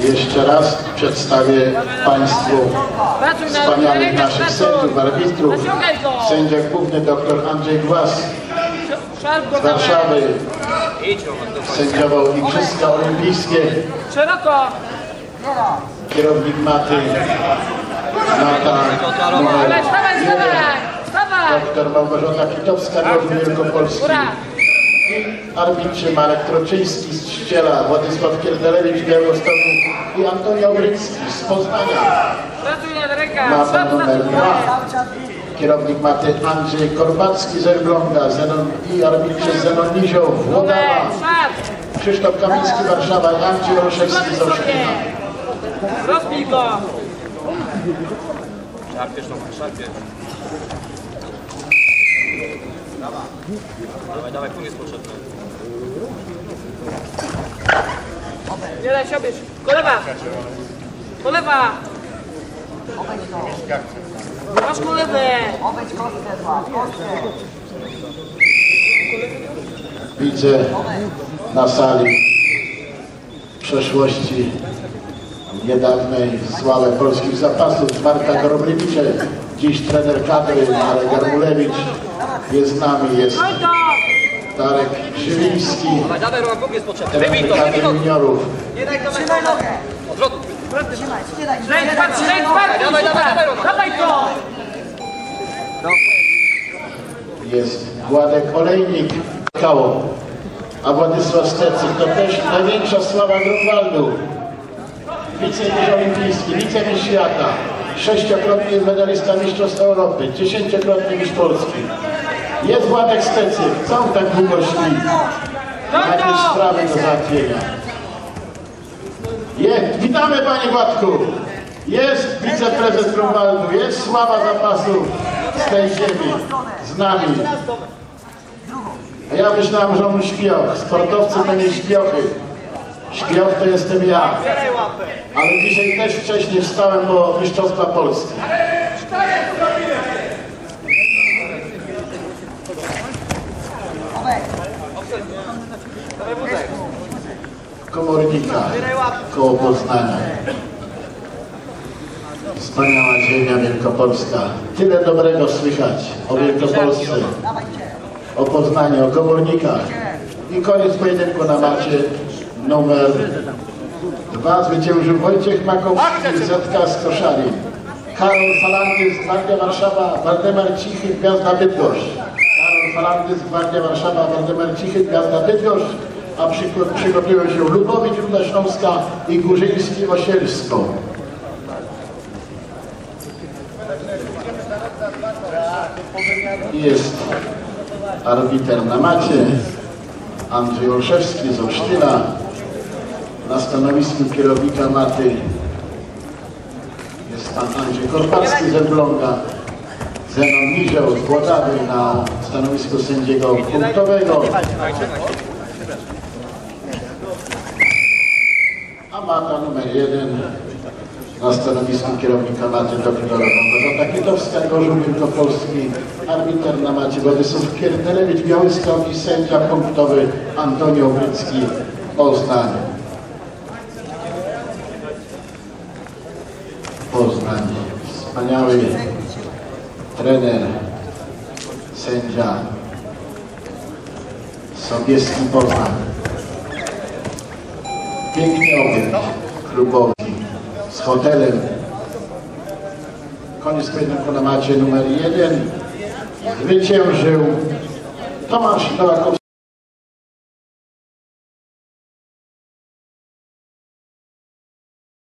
Jeszcze raz przedstawię Państwu wspaniałych naszych sędziów, arbitrów. Sędzia główny dr Andrzej Głaz z Warszawy sędziował Igrzyska Olimpijskie. Kierownik Maty Wstawaj. Wstawaj. Doktor Małgorzata Kitowska, Rodzin Wielkopolski. Góra. Arbitrzy Marek Troczyński z Trzciela, Władysław Kierdelewicz z Białegostoku i Antonio Brycki z Poznania. Szarp numer zatrzymaj. dwa. Kierownik maty Andrzej Korbacki z Elbląga Zenon, i arbitrzy Zenon Numer. Włodawa. Krzysztof Kamiński, Warszawa i Andrzej Olszewski z Olsztyna. Rozbij go. Szarpiesz Roman, szarpiesz. Dawaj, dawaj, pół jest potrzebny. Nie daj się obierz. Kolewa. Kolewa. Masz kolewę. Widzę na sali przeszłości niedawnej sławę polskich zapasów Marka Goroblewicze, dziś trener kadry Marek Garmulewicz jest z nami, jest. Darek. Wybij trener kadry juniorów. Nie daj to. Odwrotu. Lej twardy, lej twardy. Dawaj, dawaj, dawaj, Roman. Dawaj to. jest Władek Olejnik, Kało, a Władysław Stecyk to też największa sława Grunwaldu. Wicemistrz olimpijski, wicemistrz świata, sześciokrotny medalista Mistrzostw Europy, dziesięciokrotny mistrz Polski. Jest Władek Stecyk, co on tak długo śpi? Jakieś sprawy do załatwienia. Jest, witamy Panie Władku. Jest wiceprezes Grunwaldu, jest sława zapasów z tej ziemi, z nami. A ja myślałem, że on śpioch. Sportowcy to nie śpiochy. Śpioch to jestem ja. Ale dzisiaj też wcześniej wstałem, bo Mistrzostwa Polski. Komornika koło Poznania. Wspaniała ziemia wielkopolska. Tyle dobrego słychać o Wielkopolsce, o Poznaniu, o komornikach. I koniec pojedynku na macie numer dwa zwyciężył Wojciech Makowski, z Koszali. Karol Falandys, Gwardia Warszawa, Waldemar Cichy, Gwiazda Bydgoszcz. Karol Falandys, Gwardia Warszawa, Waldemar Cichy, Gwiazda Bydgoszcz, a przygotują się Lubowicz, Ruda Śląska i Górzyński Osielsko. Jest arbiter na macie, Andrzej Olszewski z Olsztyna. Na stanowisku kierownika maty jest pan Andrzej Korpacki z Elbląga. Zenon Nizioł z Włodawy na stanowisku sędziego punktowego. A mata numer jeden na stanowisku kierownika maty dr Małgorzata Kitowska, Gorzów Wielkopolski, arbiter na macie Władysław Kierdelewicz, Białystok i sędzia punktowy Antonio Brycki. Poznań. Wspaniały trener, sędzia Sobieski Poznań. Piękny obiekt klubowy z hotelem. Koniec pojedynku na macie numer jeden. Zwyciężył Tomasz Nowakowski.